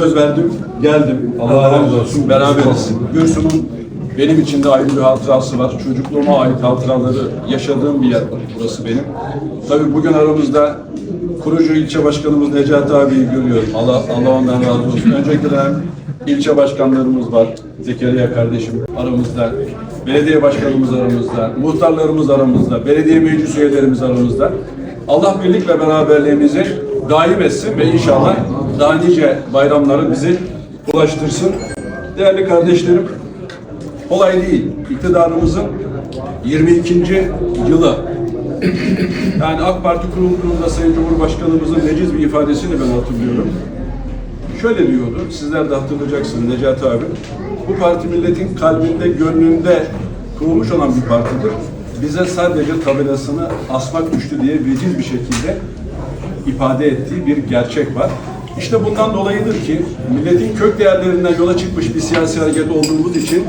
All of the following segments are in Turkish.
Söz verdim, geldim. Allah razı olsun. Beraberiz. Gürsüm'ün benim için de ayrı bir hatırası var. Çocukluğuma ait hatıraları yaşadığım bir yer burası benim. Tabii bugün aramızda kurucu ilçe başkanımız Necati abiyi görüyorum. Allah, Allah ondan razı olsun. Önceki dönem ilçe başkanlarımız var. Zekeriya kardeşim aramızda. Belediye başkanımız aramızda. Muhtarlarımız aramızda. Belediye meclis üyelerimiz aramızda. Allah birlik ve beraberliğimizi daim etsin ve inşallah daha nice bayramları bizi ulaştırsın. Değerli kardeşlerim, kolay değil. İktidarımızın 22. yılı. Yani AK Parti kurulduğunda Sayın Cumhurbaşkanımızın veciz bir ifadesini ben hatırlıyorum. Şöyle diyordu, sizler de hatırlayacaksınız Necati abi. Bu parti milletin kalbinde, gönlünde kurulmuş olan bir partidir. Bize sadece tabelasını asmak düştü diye veciz bir şekilde ifade ettiği bir gerçek var. İşte bundan dolayıdır ki milletin kök değerlerinden yola çıkmış bir siyasi hareket olduğumuz için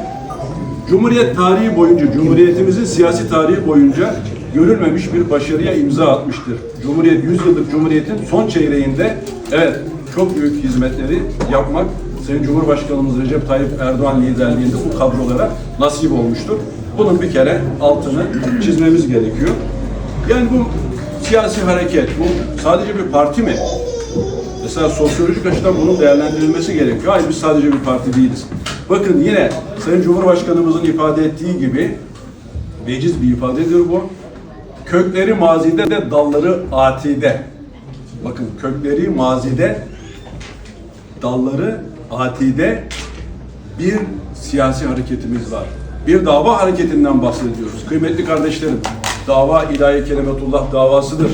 Cumhuriyet tarihi boyunca, Cumhuriyetimizin siyasi tarihi boyunca görülmemiş bir başarıya imza atmıştır. Cumhuriyet, 100 yıllık Cumhuriyet'in son çeyreğinde evet çok büyük hizmetleri yapmak Sayın Cumhurbaşkanımız Recep Tayyip Erdoğan liderliğinde bu kadrolara nasip olmuştur. Bunun bir kere altını çizmemiz gerekiyor. Yani bu siyasi hareket, bu sadece bir parti mi? Mesela sosyolojik açıdan bunun değerlendirilmesi gerekiyor. Hayır biz sadece bir parti değiliz. Bakın yine Sayın Cumhurbaşkanımızın ifade ettiği gibi veciz bir ifadedir bu. Kökleri mazide de dalları atide. Bakın kökleri mazide dalları atide bir siyasi hareketimiz var. Bir dava hareketinden bahsediyoruz. Kıymetli kardeşlerim, dava ilahi kelimetullah davasıdır.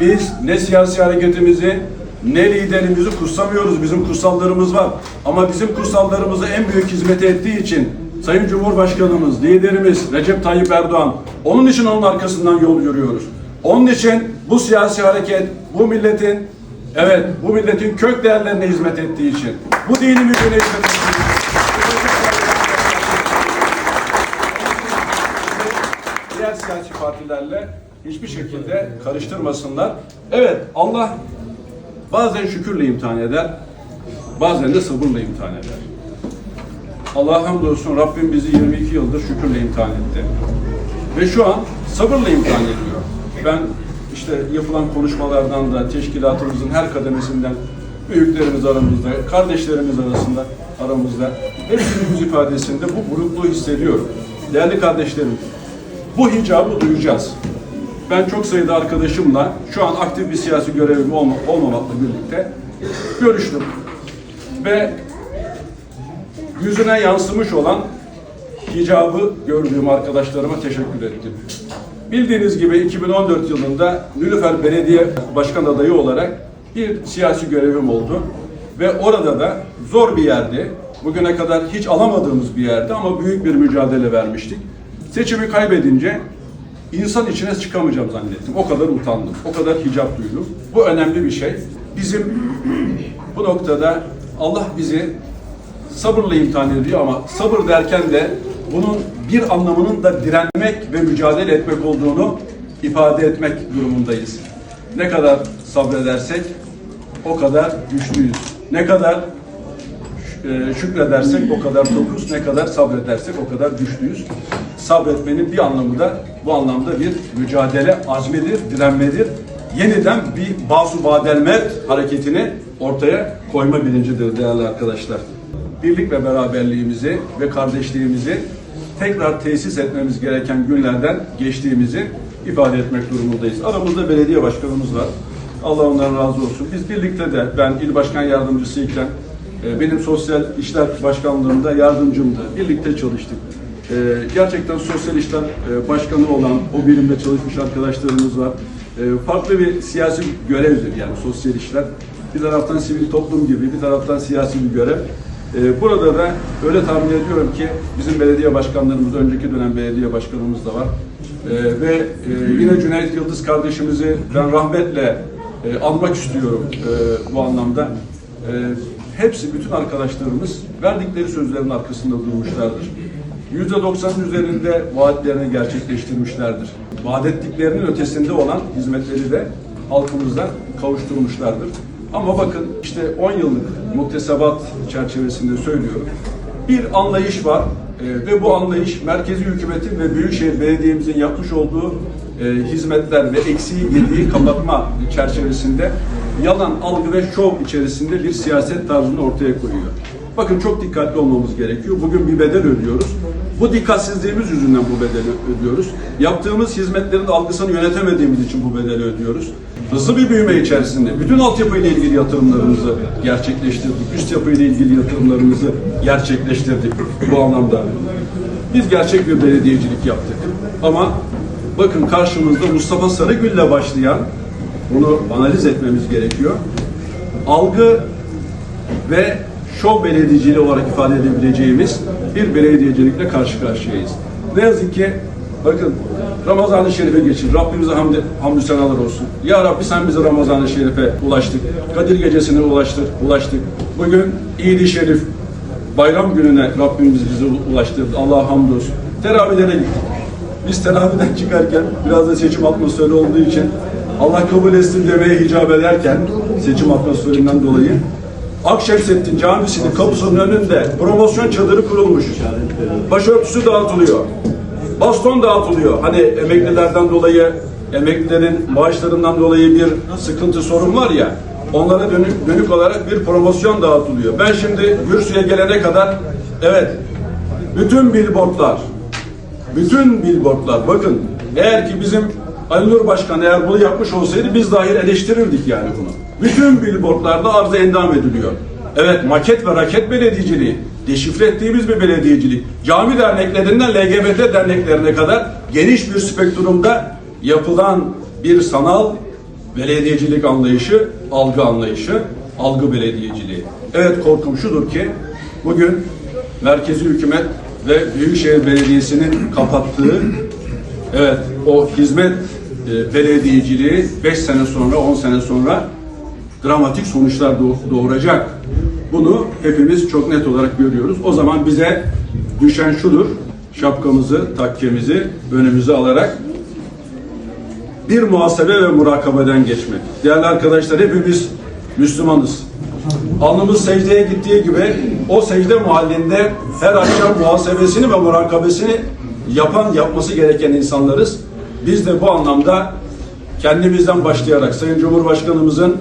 Biz ne siyasi hareketimizi ne liderimizi kutsamıyoruz. Bizim kutsallarımız var. Ama bizim kutsallarımızı en büyük hizmet ettiği için Sayın Cumhurbaşkanımız, liderimiz Recep Tayyip Erdoğan, onun için onun arkasından yol yürüyoruz. Onun için bu siyasi hareket, bu milletin, evet bu milletin kök değerlerine hizmet ettiği için, bu dini mülküne hizmet ettiği için, diğer siyasi partilerle hiçbir şekilde karıştırmasınlar. Evet Allah bazen şükürle imtihan eder, bazen de sabırla imtihan eder. Allah'a hamdolsun Rabbim bizi 22 yıldır şükürle imtihan etti. Ve şu an sabırla imtihan ediyor. Ben işte yapılan konuşmalardan da teşkilatımızın her kademesinden büyüklerimiz aramızda, kardeşlerimiz arasında aramızda hepsinin ifadesinde bu burukluğu hissediyorum. Değerli kardeşlerim, bu hicabı duyacağız. Ben çok sayıda arkadaşımla şu an aktif bir siyasi görevim olma, olmamakla birlikte görüştüm. Ve yüzüne yansımış olan hicabı gördüğüm arkadaşlarıma teşekkür ettim. Bildiğiniz gibi 2014 yılında Nilüfer Belediye Başkan adayı olarak bir siyasi görevim oldu. Ve orada da zor bir yerdi. Bugüne kadar hiç alamadığımız bir yerdi ama büyük bir mücadele vermiştik. Seçimi kaybedince insan içine çıkamayacağım zannettim. O kadar utandım. O kadar hicap duydum. Bu önemli bir şey. Bizim bu noktada Allah bizi sabırla imtihan ediyor ama sabır derken de bunun bir anlamının da direnmek ve mücadele etmek olduğunu ifade etmek durumundayız. Ne kadar sabredersek o kadar güçlüyüz. Ne kadar e, şükredersek o kadar tokuz, ne kadar sabredersek o kadar güçlüyüz. Sabretmenin bir anlamı da bu anlamda bir mücadele azmidir, direnmedir. Yeniden bir basu badelmet hareketini ortaya koyma bilincidir değerli arkadaşlar. Birlik ve beraberliğimizi ve kardeşliğimizi tekrar tesis etmemiz gereken günlerden geçtiğimizi ifade etmek durumundayız. Aramızda belediye başkanımız var. Allah ondan razı olsun. Biz birlikte de ben il başkan yardımcısıyken e, benim sosyal işler başkanlığımda yardımcımdı. Birlikte çalıştık. E, Gerçekten sosyal işler e, başkanı olan o birimde çalışmış arkadaşlarımız var. E, Farklı bir siyasi görevdir yani sosyal işler. Bir taraftan sivil toplum gibi, bir taraftan siyasi bir görev. E, Burada da öyle tahmin ediyorum ki bizim belediye başkanlarımız, önceki dönem belediye başkanımız da var. E, Ve e, yine Cüneyt Yıldız kardeşimizi ben rahmetle e, anmak istiyorum e, bu anlamda. E, hepsi, bütün arkadaşlarımız verdikleri sözlerin arkasında durmuşlardır. %90'ın üzerinde vaatlerini gerçekleştirmişlerdir. Vaat ettiklerinin ötesinde olan hizmetleri de halkımızdan kavuşturmuşlardır. Ama bakın işte 10 yıllık muktesebat çerçevesinde söylüyorum. Bir anlayış var e, ve bu anlayış merkezi hükümetin ve Büyükşehir Belediye'mizin yapmış olduğu e, hizmetler ve eksiği yediği kapatma çerçevesinde yalan, algı ve şov içerisinde bir siyaset tarzını ortaya koyuyor. Bakın çok dikkatli olmamız gerekiyor. Bugün bir bedel ödüyoruz. Bu dikkatsizliğimiz yüzünden bu bedeli ödüyoruz. Yaptığımız hizmetlerin algısını yönetemediğimiz için bu bedeli ödüyoruz. Hızlı bir büyüme içerisinde bütün altyapı ile ilgili yatırımlarımızı gerçekleştirdik. Üst yapı ile ilgili yatırımlarımızı gerçekleştirdik bu anlamda. Biz gerçek bir belediyecilik yaptık. Ama bakın karşımızda Mustafa Sarıgül ile başlayan bunu analiz etmemiz gerekiyor. Algı ve şov belediyeciliği olarak ifade edebileceğimiz bir belediyecilikle karşı karşıyayız. Ne yazık ki bakın Ramazan-ı Şerif'e geçin. Rabbimize hamd, hamdü senalar olsun. Ya Rabbi sen bizi Ramazan-ı Şerif'e ulaştık. Kadir gecesine ulaştık. ulaştık. Bugün İd-i Şerif bayram gününe Rabbimiz bizi ulaştırdı. Allah'a hamdolsun. Teravihlere gittik. Biz teravihden çıkarken biraz da seçim atmosferi olduğu için Allah kabul etsin demeye hicap ederken seçim atmosferinden dolayı Akşemsettin Camisi'nin kapısının önünde promosyon çadırı kurulmuş. Başörtüsü dağıtılıyor. Baston dağıtılıyor. Hani emeklilerden dolayı, emeklilerin maaşlarından dolayı bir sıkıntı sorun var ya, onlara dönük, dönük olarak bir promosyon dağıtılıyor. Ben şimdi Gürsü'ye gelene kadar, evet, bütün billboardlar, bütün billboardlar, bakın eğer ki bizim Ali Nur Başkan eğer bunu yapmış olsaydı biz dahil eleştirirdik yani bunu. Bütün billboardlarda arıza endam ediliyor. Evet maket ve raket belediyeciliği, deşifre ettiğimiz bir belediyecilik. Cami derneklerinden LGBT derneklerine kadar geniş bir spektrumda yapılan bir sanal belediyecilik anlayışı, algı anlayışı, algı belediyeciliği. Evet korkum şudur ki bugün merkezi hükümet ve Büyükşehir Belediyesi'nin kapattığı evet o hizmet e, belediyeciliği 5 sene sonra 10 sene sonra dramatik sonuçlar doğ- doğuracak. Bunu hepimiz çok net olarak görüyoruz. O zaman bize düşen şudur. Şapkamızı, takkemizi önümüze alarak bir muhasebe ve murakabeden geçmek. Değerli arkadaşlar hepimiz Müslümanız. Alnımız secdeye gittiği gibi o secde muhallinde her akşam muhasebesini ve murakabesini yapan, yapması gereken insanlarız. Biz de bu anlamda kendimizden başlayarak Sayın Cumhurbaşkanımızın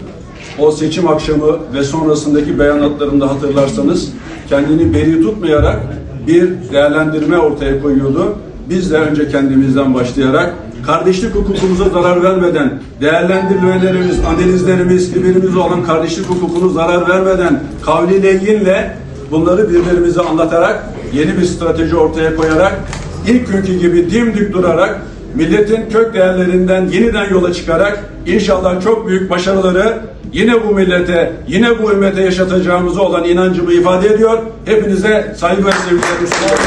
o seçim akşamı ve sonrasındaki beyanatlarında hatırlarsanız kendini beri tutmayarak bir değerlendirme ortaya koyuyordu. Biz de önce kendimizden başlayarak kardeşlik hukukumuza zarar vermeden, değerlendirmelerimiz, analizlerimiz, birbirimize olan kardeşlik hukukunu zarar vermeden, kavli leyyinle bunları birbirimize anlatarak, yeni bir strateji ortaya koyarak, ilk günkü gibi dimdik durarak, milletin kök değerlerinden yeniden yola çıkarak, inşallah çok büyük başarıları yine bu millete, yine bu ümmete yaşatacağımıza olan inancımı ifade ediyor. Hepinize saygı ve sevgilerimi sunuyorum.